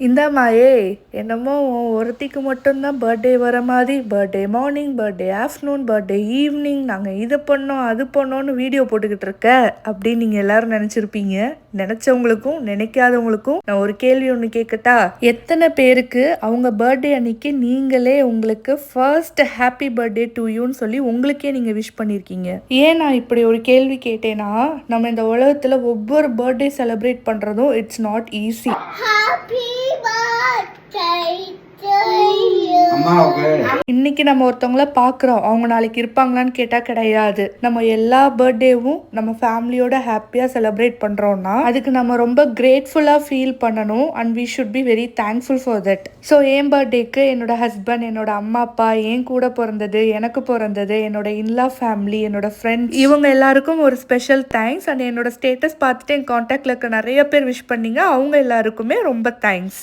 இந்தாம்மா ஏய் என்னமோ உன் ஒருத்திக்கு மட்டும்தான் பர்த்டே வர மாதிரி birthday morning birthday afternoon birthday evening நாங்கள் இது பண்ணோம் அது பண்ணோன்னு வீடியோ போட்டுக்கிட்டு இருக்க அப்படின்னு நீங்கள் எல்லாரும் நினச்சிருப்பீங்க. நினச்சவங்களுக்கும் நினைக்காதவங்களுக்கும் நான் ஒரு கேள்வி ஒன்று கேட்கட்டா எத்தனை பேருக்கு அவங்க பர்த்டே அன்னைக்கு நீங்களே உங்களுக்கு ஃபர்ஸ்ட் ஹாப்பி பர்த்டே டு யூன்னு சொல்லி உங்களுக்கே நீங்கள் விஷ் பண்ணியிருக்கீங்க ஏன் நான் இப்படி ஒரு கேள்வி கேட்டேன்னா நம்ம இந்த உலகத்தில் ஒவ்வொரு பர்த்டே செலிப்ரேட் பண்ணுறதும் இட்ஸ் நாட் ஈஸி இன்னைக்கு நம்ம ஒருத்தவங்கள பாக்குறோம். அவங்க நாளைக்கு இருப்பாங்களான்னு கேட்டா கிடையாது. நம்ம எல்லா பர்த்டேவும் நம்ம ஃபேமிலியோட ஹாப்பியா செலிப்ரேட் பண்றோம்னா அதுக்கு நம்ம ரொம்ப கிரேட்ஃபுல்லா ஃபீல் பண்ணணும். And we should be very thankful for that so என் பர்த்டேக்கு என்னோட ஹஸ்பண்ட் என்னோட அம்மா அப்பா என் கூட பிறந்தது எனக்கு பிறந்தது என்னோட இன்லா ஃபேமிலி என்னோட ஃப்ரெண்ட்ஸ் இவங்க எல்லாருக்கும் ஒரு ஸ்பெஷல் தேங்க்ஸ் அண்ட் என்னோட ஸ்டேட்டஸ் பார்த்துட்டு என் காண்டாக்டில் இருக்க நிறைய பேர் விஷ் பண்ணீங்க. அவங்க எல்லாருக்குமே ரொம்ப தேங்க்ஸ்